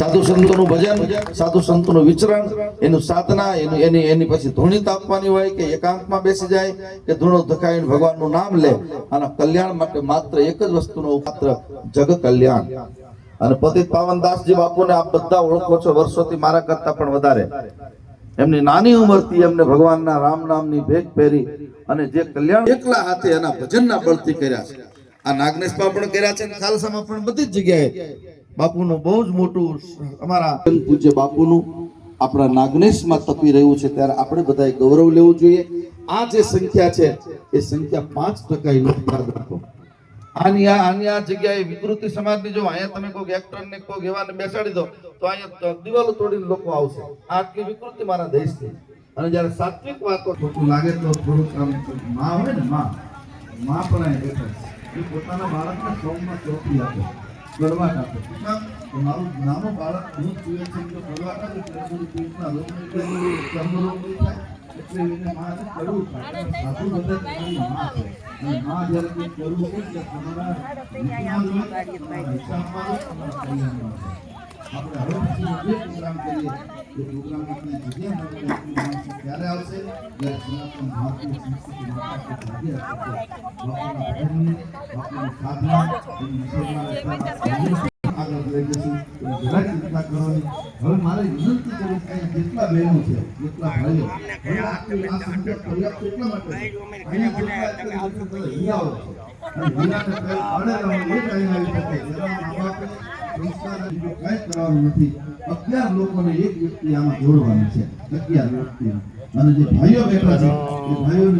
સાધુ સંતોનું ભજન, સાધુ સંતોનું વિચરણ, એનું સાધના, એનું એની એની પછી ધૂણી તાપવાની હોય કે એકાંતમાં બેસી જાય, કે ધૂણો ધકાવીને ભગવાનનું નામ લે, અને કલ્યાણ માટે માત્ર એક જ વસ્તુનો માત્ર જગ કલ્યાણ. અને પતિત પાવનદાસજી બાપુને આપ બધા ઓળખો છો, વર્ષોથી મારા કરતા પણ વધારે. એમની નાની ઉંમરથી એમને ભગવાનના રામ નામની ભેગ પહેરી અને જે કલ્યાણ એકલા હાથે એના ભજનના બળથી કર્યા છે. આ નાગનેશમાં પણ કર્યા છે ખાલસામાં પણ બધી જ જગ્યાએ બાપુનું બહુ જ મોટું અમારા પૂજ્ય બાપુનું આપણા નાગનેશમાં તપી રહ્યું છે, ત્યારે આપણે બધાએ ગૌરવ લેવું જોઈએ. આ જે સંખ્યા છે, એ સંખ્યા પાંચ ટકા યાદ રાખો. આની આ આની આ જગ્યાએ વિકૃતિ સમાજની જો અહીંયા તમે કોઈ એક્ટર ને કોઈ એવાને બેસાડી દો, તો અહીંયા દિવાલો તોડીને લોકો આવશે. આ કે વિકૃતિ મારા દેશની. અને જ્યારે સાત્વિક વાતો ખોટું લાગે તો થોડુંક આમ માં હોય ને, માં. માં પણ અહીંયા બેઠા એ પોતાના બાળકને સૌમાં ચોપી આપે. કામ? તો મારું નાનો બાળક હું પીવે છે તો ગળવા આપે એટલે નહીં થાય. એટલે એને મારે કરવું થાય. સાધુ બધા તમારી માં છે. અને માં જ્યારે કંઈક કરવું હોય એટલે તમારા. આપણે હવે પછી જે પ્રોગ્રામ કરીએ એ પ્રોગ્રામ આપણે જગ્યા આપણી ક્યારે આવશે જ્યારે સનાતન ભારતીય સંસ્કૃતિ. બાપુના સાધના, અત્યારે લોકોને એક વ્યક્તિ આમાં જોડવાનું છે અને જે ભાઈઓ બેઠા છે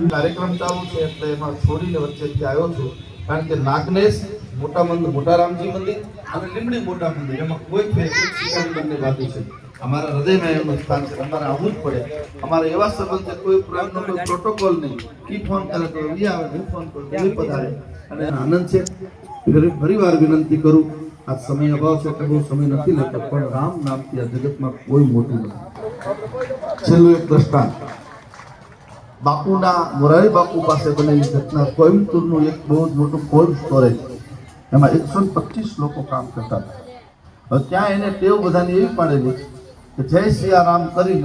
કાર્યક્રમ ચાલુ છે એટલે એમાં છોડીને વચ્ચેથી આવ્યો છું કારણ કે નાગનેશ મોટા મંદિર મોટા રામજી મંદિર અને લીમડી મોટા મંદિર. એમાં કોઈ ફેર બંને બાજુ છે. અમારા હૃદયમાં એમનું સ્થાન છે. અમારે આવવું જ પડે. અમારે એવા સંબંધ છે, કોઈ પ્રોગ્રામનો કોઈ પ્રોટોકોલ નહીં. કી ફોન કરે તો એ આવે, હું ફોન કરું એ પધારે. અને આનંદ છે, ફરી વાર વિનંતી કરું, આ સમય અભાવ છે કે બહુ સમય નથી લેતો, પણ રામ નામથી આ જગતમાં કોઈ મોટું નથી. છેલ્લું એક દ્રષ્ટાંત બાપુના મોરારી બાપુ પાસે બનેલી ઘટના કોઈમ્બતુરનું એક બહુ જ મોટું કોલ્ડ સ્ટોરેજ એમાં એકસો પચીસ લોકો કામ કરતા હતા. ત્યાં એને ટેવ બધાની એવી પાડેલી કે જય સિયા રામ કરીને